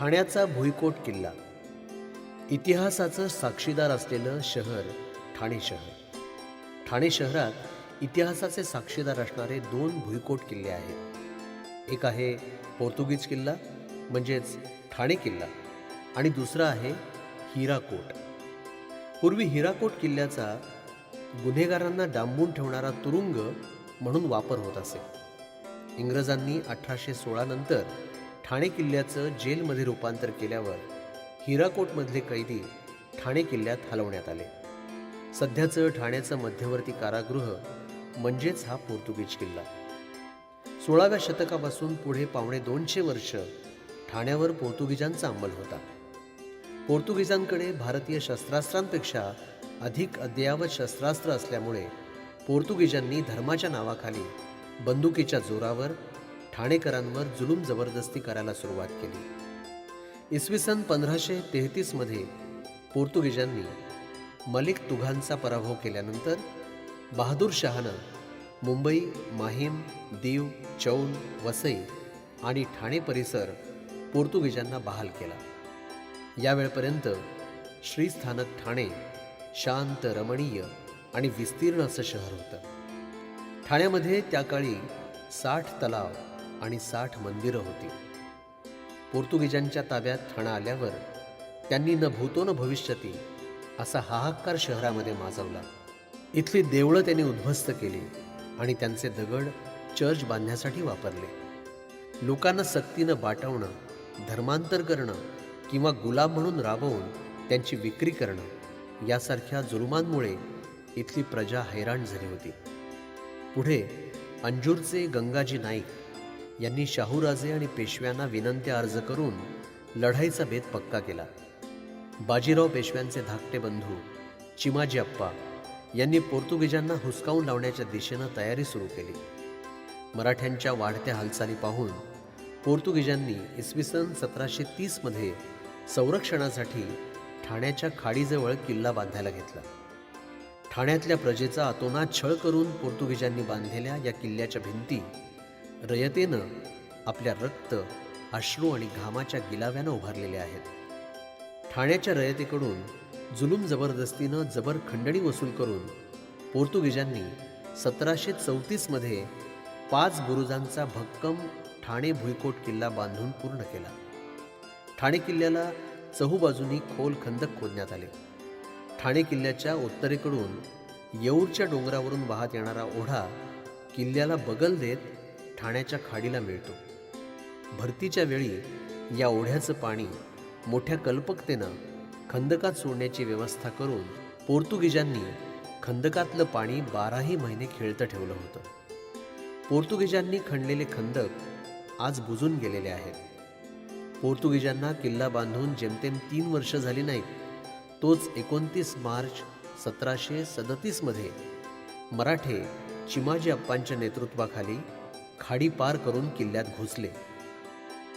ठाण्याचा भुईकोट किल्ला. इतिहासाचं साक्षीदार असलेलं शहर ठाणे शहर. ठाणे शहरात इतिहासाचे साक्षीदार असणारे दोन भुईकोट किल्ले आहेत. एक आहे पोर्तुगीज किल्ला म्हणजेच ठाणे किल्ला आणि दुसरा आहे हिराकोट. पूर्वी हिराकोट किल्ल्याचा गुन्हेगारांना डांबून ठेवणारा तुरुंग म्हणून वापर होत असे. इंग्रजांनी अठराशे सोळा नंतर ठाणे किल्ल्याचं जेलमध्ये रूपांतर केल्यावर हिराकोटमधले कैदी ठाणे किल्ल्यात हलवण्यात आले. सध्याचं ठाण्याचं मध्यवर्ती कारागृह म्हणजेच हा पोर्तुगीज किल्ला. सोळाव्या शतकापासून पुढे पावणे दोनशे वर्ष ठाण्यावर पोर्तुगीजांचा अंमल होता. पोर्तुगीजांकडे भारतीय शस्त्रास्त्रांपेक्षा अधिक अद्ययावत शस्त्रास्त्र असल्यामुळे पोर्तुगीजांनी धर्माच्या नावाखाली बंदुकीच्या जोरावर ठाणेकरांवर जुलूम जबरदस्ती करायला सुरुवात केली. इसवी सन पंधराशे तेहतीसमध्ये पोर्तुगीजांनी मलिक तुघांचा पराभव केल्यानंतर बहादूर शहानं मुंबई माहीम दीव चौल वसई आणि ठाणे परिसर पोर्तुगीजांना बहाल केला. यावेळपर्यंत श्रीस्थानक ठाणे शांत रमणीय आणि विस्तीर्ण असं शहर होतं. ठाण्यामध्ये त्या काळी साठ तलाव आणि साठ मंदिरं होती. पोर्तुगीजांच्या ताब्यात ठाणा आल्यावर त्यांनी न भूतो न भविष्यती असा हाहाकार शहरामध्ये माजवला. इथली देवळं त्यांनी उद्ध्वस्त केली आणि त्यांचे दगड चर्च बांधण्यासाठी वापरले. लोकांना सक्तीनं बाटवणं धर्मांतर करणं किंवा गुलाम म्हणून राबवून त्यांची विक्री करणं यासारख्या जुलुमांमुळे इथली प्रजा हैराण झाली होती. पुढे अंजूरचे गंगाजी नाईक यांनी शाहूराजे आणि पेशव्यांना विनंत्या अर्ज करून लढाईचा भेद पक्का केला. बाजीराव पेशव्यांचे धाकटे बंधू चिमाजी अप्पा यांनी पोर्तुगीजांना हुसकावून लावण्याच्या दिशेनं तयारी सुरू केली. मराठ्यांच्या वाढत्या हालचाली पाहून पोर्तुगीजांनी इसवी सन सतराशे तीसमध्ये संरक्षणासाठी ठाण्याच्या खाडीजवळ किल्ला बांधायला घेतला. ठाण्यातल्या प्रजेचा अतोनात छळ करून पोर्तुगीजांनी बांधलेल्या या किल्ल्याच्या भिंती रयतेनं आपल्या रक्त अश्रू आणि घामाच्या गिलाव्यानं उभारलेल्या आहेत. ठाण्याच्या रयतेकडून जुलूम जबरदस्तीनं जबर खंडणी वसूल करून पोर्तुगीजांनी सतराशे चौतीसमध्ये पाच गुरुजांचा भक्कम ठाणे भुईकोट किल्ला बांधून पूर्ण केला. ठाणे किल्ल्याला चहूबाजूनी खोल खंदक खोदण्यात आले. ठाणे किल्ल्याच्या उत्तरेकडून येऊरच्या डोंगरावरून वाहत येणारा ओढा किल्ल्याला बगल देत ठाण्याच्या खाडीला मिळतो. भरतीच्या वेळी या ओढ्याचं पाणी मोठ्या कल्पकतेनं खंदकात सोडण्याची व्यवस्था करून पोर्तुगीजांनी खंदकातलं पाणी बाराही महिने खेळतं ठेवलं होतं. पोर्तुगीजांनी खणलेले खंदक आज बुजून गेलेले आहेत. पोर्तुगीजांना किल्ला बांधून जेमतेम तीन वर्ष झाली नाहीत तोच एकोणतीस मार्च सतराशे सदतीसमध्ये मराठे चिमाजी अप्पांच्या नेतृत्वाखाली खाडी पार करून किल्ल्यात घुसले.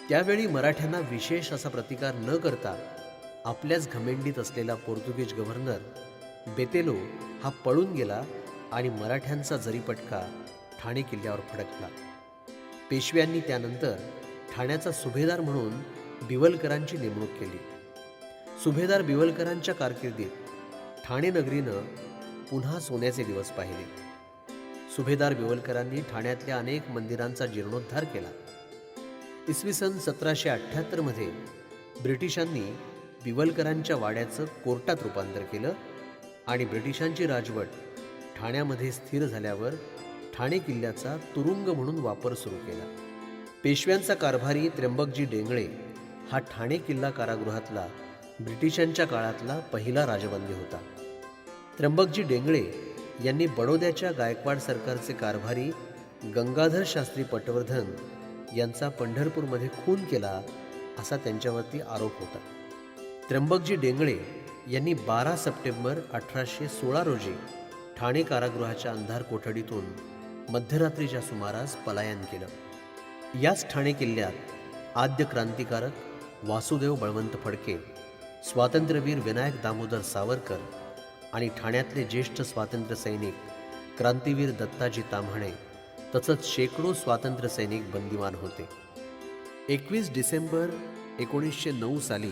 त्यावेळी मराठ्यांना विशेष असा प्रतिकार न करता आपल्याच घमेंडीत असलेला पोर्तुगीज गव्हर्नर बेतेलो हा पळून गेला आणि मराठ्यांचा जरीपटका ठाणे किल्ल्यावर फडकला. पेशव्यांनी त्यानंतर ठाण्याचा सुभेदार म्हणून बिवलकरांची नेमणूक केली. सुभेदार बिवलकरांच्या कारकिर्दीत ठाणे नगरीनं पुन्हा सोन्याचे दिवस पाहिले. सुभेदार बिवलकरांनी ठाण्यातल्या अनेक मंदिरांचा जीर्णोद्धार केला. इसवी सन सतराशे अठ्ठ्याहत्तरमध्ये ब्रिटिशांनी बिवलकरांच्या वाड्याचं कोर्टात रूपांतर केलं आणि ब्रिटिशांची राजवट ठाण्यामध्ये स्थिर झाल्यावर ठाणे किल्ल्याचा तुरुंग म्हणून वापर सुरू केला. पेशव्यांचा कारभारी त्र्यंबकजी डेंगळे हा ठाणे किल्ला कारागृहातला ब्रिटिशांच्या काळातला पहिला राजबंदी होता. त्र्यंबकजी डेंगळे यांनी बडोद्याच्या गायकवाड सरकारचे कारभारी गंगाधर शास्त्री पटवर्धन यांचा पंढरपूरमध्ये खून केला असा त्यांच्यावरती आरोप होता. त्र्यंबकजी डेंगळे यांनी बारा सप्टेंबर अठराशे सोळा रोजी ठाणे कारागृहाच्या अंधार कोठडीतून मध्यरात्रीच्या सुमारास पलायन केलं. याच ठाणे किल्ल्यात आद्य क्रांतिकारक वासुदेव बळवंत फडके स्वातंत्र्यवीर विनायक दामोदर सावरकर आणि ठाण्यातले ज्येष्ठ स्वातंत्र्य सैनिक क्रांतीवीर दत्ताजी ताम्हाणे तसंच शेकडो स्वातंत्र्य सैनिक बंदिवान होते. एकवीस डिसेंबर एकोणीसशे नऊ साली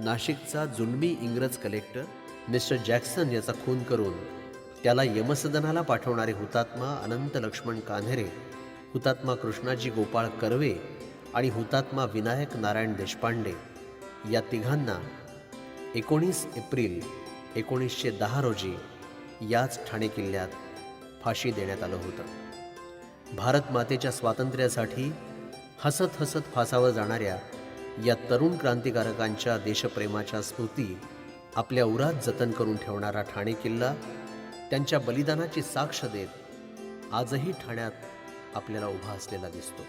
नाशिकचा जुलमी इंग्रज कलेक्टर मिस्टर जॅक्सन याचा खून करून त्याला यमसदनाला पाठवणारे हुतात्मा अनंत लक्ष्मण कान्हेरे हुतात्मा कृष्णाजी गोपाळ कर्वे आणि हुतात्मा विनायक नारायण देशपांडे या तिघांना एकोणीस एप्रिल एकोणीसशे दहा रोजी याच ठाणे किल्ल्यात फाशी देण्यात आलं होतं. भारत मातेच्या स्वातंत्र्यासाठी हसत हसत फासावर जाणाऱ्या या तरुण क्रांतिकारकांच्या देशप्रेमाच्या स्मृती आपल्या उरात जतन करून ठेवणारा ठाणे किल्ला त्यांच्या बलिदानाची साक्ष देत आजही ठाण्यात आपल्याला उभा असलेला दिसतो.